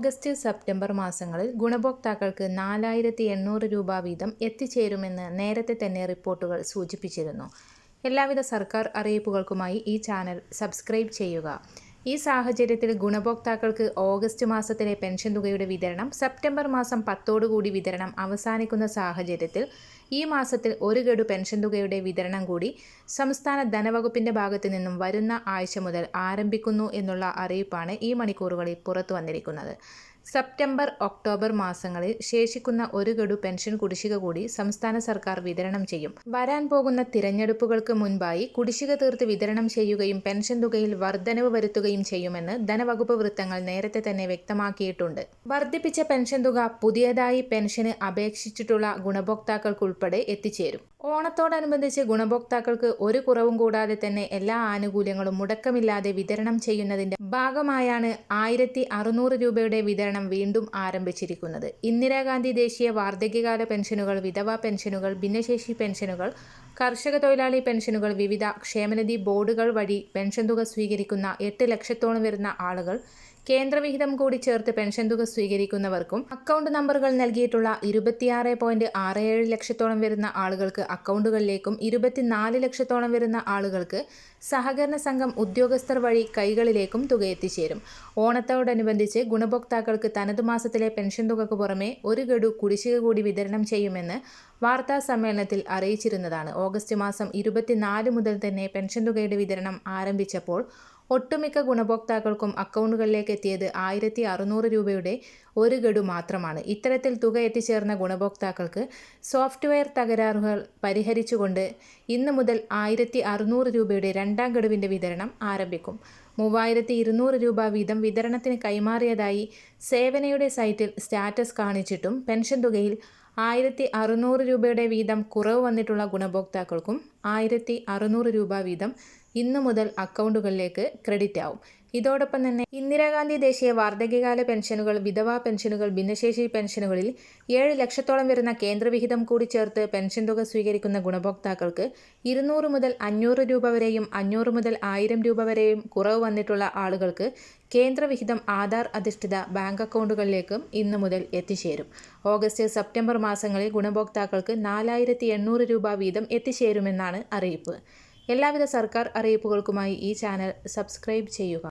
August September മാസങ്ങളിൽ ഗുണഭോക്താക്കൾക്ക് നാലായിരത്തി എണ്ണൂറ് രൂപ വീതം എത്തിച്ചേരുമെന്ന് നേരത്തെ തന്നെ റിപ്പോർട്ടുകൾ സൂചിപ്പിച്ചിരുന്നു. എല്ലാവിധ സർക്കാർ അറിയിപ്പുകൾക്കുമായി ഈ ചാനൽ സബ്സ്ക്രൈബ് ചെയ്യുക. ഈ സാഹചര്യത്തിൽ ഗുണഭോക്താക്കൾക്ക് ഓഗസ്റ്റ് മാസത്തിലെ പെൻഷൻ തുകയുടെ വിതരണം സെപ്റ്റംബർ മാസം പത്തോടുകൂടി വിതരണം അവസാനിക്കുന്ന സാഹചര്യത്തിൽ ഈ മാസത്തിൽ ഒരു ഗഡു പെൻഷൻ തുകയുടെ വിതരണം കൂടി സംസ്ഥാന ധനവകുപ്പിന്റെ ഭാഗത്തു നിന്നും വരുന്ന ആഴ്ച മുതൽ ആരംഭിക്കുന്നു എന്നുള്ള അറിയിപ്പാണ് ഈ മണിക്കൂറുകളിൽ പുറത്തു വന്നിരിക്കുന്നത്. സെപ്റ്റംബർ ഒക്ടോബർ മാസങ്ങളിൽ ശേഷിക്കുന്ന ഒരു ഗഡു പെൻഷൻ കുടിശ്ശിക കൂടി സംസ്ഥാന സർക്കാർ വിതരണം ചെയ്യും. വരാൻ പോകുന്ന തിരഞ്ഞെടുപ്പുകൾക്ക് മുൻപായി കുടിശ്ശിക തീർത്ത് വിതരണം ചെയ്യുകയും പെൻഷൻ തുകയിൽ വർധനവ് വരുത്തുകയും ചെയ്യുമെന്ന് ധനവകുപ്പ് വൃത്തങ്ങൾ നേരത്തെ തന്നെ വ്യക്തമാക്കിയിട്ടുണ്ട്. വർദ്ധിപ്പിച്ച പെൻഷൻ തുക പുതിയതായി പെൻഷന് അപേക്ഷിച്ചിട്ടുള്ള ഗുണഭോക്താക്കൾക്കുൾപ്പെടെ എത്തിച്ചേരും. ഓണത്തോടനുബന്ധിച്ച് ഗുണഭോക്താക്കൾക്ക് ഒരു കുറവും കൂടാതെ തന്നെ എല്ലാ ആനുകൂല്യങ്ങളും മുടക്കമില്ലാതെ വിതരണം ചെയ്യുന്നതിന്റെ ഭാഗമായാണ് ആയിരത്തി അറുന്നൂറ് രൂപയുടെ വിതരണം വീണ്ടും ആരംഭിച്ചിരിക്കുന്നത്. ഇന്ദിരാഗാന്ധി ദേശീയ വാർദ്ധക്യകാല പെൻഷനുകൾ വിധവാ പെൻഷനുകൾ ഭിന്നശേഷി പെൻഷനുകൾ കർഷക തൊഴിലാളി പെൻഷനുകൾ വിവിധ ക്ഷേമനിധി ബോർഡുകൾ വഴി പെൻഷൻ തുക സ്വീകരിക്കുന്ന എട്ട് ലക്ഷത്തോളം വരുന്ന ആളുകൾ കേന്ദ്രവിഹിതം കൂടി ചേർത്ത് പെൻഷൻ തുക സ്വീകരിക്കുന്നവർക്കും അക്കൗണ്ട് നമ്പറുകൾ നൽകിയിട്ടുള്ള ഇരുപത്തിയാറ് പോയിന്റ് ആറ് ഏഴ് ലക്ഷത്തോളം വരുന്ന ആളുകൾക്ക് അക്കൗണ്ടുകളിലേക്കും ഇരുപത്തിനാല് ലക്ഷത്തോളം വരുന്ന ആളുകൾക്ക് സഹകരണ സംഘം ഉദ്യോഗസ്ഥർ വഴി കൈകളിലേക്കും തുക എത്തിച്ചേരും. ഓണത്തോടനുബന്ധിച്ച് ഗുണഭോക്താക്കൾക്ക് തനത് മാസത്തിലെ പെൻഷൻ തുകക്ക് പുറമെ ഒരു ഗഡു കുടിശ്ശിക കൂടി വിതരണം ചെയ്യുമെന്ന് വാർത്താ സമ്മേളനത്തിൽ അറിയിച്ചിരുന്നതാണ്. ഓഗസ്റ്റ് മാസം ഇരുപത്തിനാല് മുതൽ തന്നെ പെൻഷൻ തുകയുടെ വിതരണം ആരംഭിച്ചപ്പോൾ ഒട്ടുമിക്ക ഗുണഭോക്താക്കൾക്കും അക്കൗണ്ടുകളിലേക്ക് എത്തിയത് ആയിരത്തി അറുന്നൂറ് രൂപയുടെ ഒരു ഗഡു മാത്രമാണ്. ഇത്തരത്തിൽ തുക എത്തിച്ചേർന്ന ഗുണഭോക്താക്കൾക്ക് സോഫ്റ്റ്വെയർ തകരാറുകൾ പരിഹരിച്ചുകൊണ്ട് ഇന്ന് മുതൽ ആയിരത്തി അറുന്നൂറ് രൂപയുടെ രണ്ടാം ഗഡുവിന്റെ വിതരണം ആരംഭിക്കും. മൂവായിരത്തി ഇരുന്നൂറ് രൂപ വീതം വിതരണത്തിന് കൈമാറിയതായി സേവനയുടെ സൈറ്റിൽ സ്റ്റാറ്റസ് കാണിച്ചിട്ടും പെൻഷൻ തുകയിൽ ആയിരത്തി അറുന്നൂറ് രൂപയുടെ വീതം കുറവ് വന്നിട്ടുള്ള ഗുണഭോക്താക്കൾക്കും ആയിരത്തി അറുന്നൂറ് രൂപ വീതം ഇന്നു മുതൽ അക്കൗണ്ടുകളിലേക്ക് ക്രെഡിറ്റ് ആവും. ഇതോടൊപ്പം തന്നെ ഇന്ദിരാഗാന്ധി ദേശീയ വാർദ്ധക്യകാല പെൻഷനുകൾ വിധവാ പെൻഷനുകൾ ഭിന്നശേഷി പെൻഷനുകളിൽ ഏഴ് ലക്ഷത്തോളം വരുന്ന കേന്ദ്രവിഹിതം കൂടി ചേർത്ത് പെൻഷൻ തുക സ്വീകരിക്കുന്ന ഗുണഭോക്താക്കൾക്ക് ഇരുന്നൂറ് മുതൽ അഞ്ഞൂറ് രൂപ വരെയും അഞ്ഞൂറ് മുതൽ ആയിരം രൂപ വരെയും കുറവ് വന്നിട്ടുള്ള ആളുകൾക്ക് കേന്ദ്രവിഹിതം ആധാർ അധിഷ്ഠിത ബാങ്ക് അക്കൗണ്ടുകളിലേക്കും ഇന്നു മുതൽ എത്തിച്ചേരും. ഓഗസ്റ്റ് സെപ്റ്റംബർ മാസങ്ങളിൽ ഗുണഭോക്താക്കൾക്ക് നാലായിരത്തി രൂപ വീതം എത്തിച്ചേരുമെന്നാണ് അറിയിപ്പ്. എല്ലാവിധ സർക്കാർ അറിയിപ്പുകൾക്കുമായി ഈ ചാനൽ സബ്സ്ക്രൈബ് ചെയ്യുക.